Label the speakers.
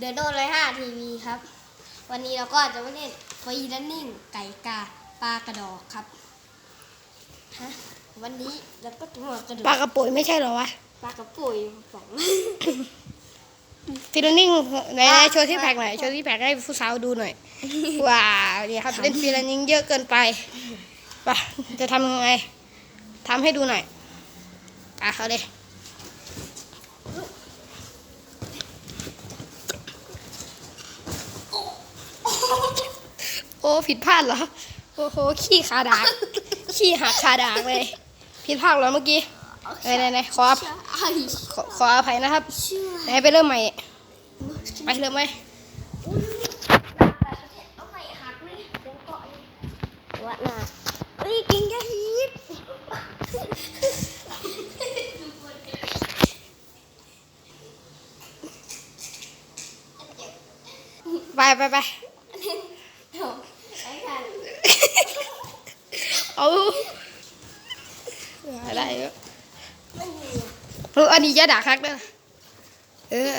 Speaker 1: เดอะโดนเลยห้าทีวีครับ วันนี้เราก็จะมาเล่นฟรีแลนนิ่งไก่กาปลากระดอกครับฮะวันนี้เราก็จะมากระโดด
Speaker 2: ปลากระปุยไม่ใช่เหรอวะ
Speaker 1: ปลากระปุยสอง
Speaker 2: ฟิลนิ่งไหน
Speaker 1: อะ
Speaker 2: ๆโชว์ที่แพ็กหน่อยโชว์ที่แพ็กให้ผู้สาวดูหน่อย ว้าวนี่ครับเล่นฟิลนิ่งเยอะเกินไปไปะจะทำยังไงทำให้ดูหน่อยอะเขาเลย ผิดพลาดเหรอ โอ้โห ขี้ขาดากขี้หักขาดากเลย ผิดพลาดเหรอเมื่อกี้ไหนไหนไหนขออภ
Speaker 1: ไอ้
Speaker 2: ขอขออภัยนะครับ
Speaker 1: เชื่อ
Speaker 2: ไหนไปเริ่มใหม่ ไปเริ่มไหม
Speaker 1: เอาใหม่หักเลยเดี๋ยวก่อนวัดหน้าเฮ้ยกินแค่ฮีท
Speaker 2: ไปไปไป
Speaker 1: เดี๋ยวไอ้กัน
Speaker 2: เอาได้เยอะเอออันนี้จะด่าคักเด้อเออ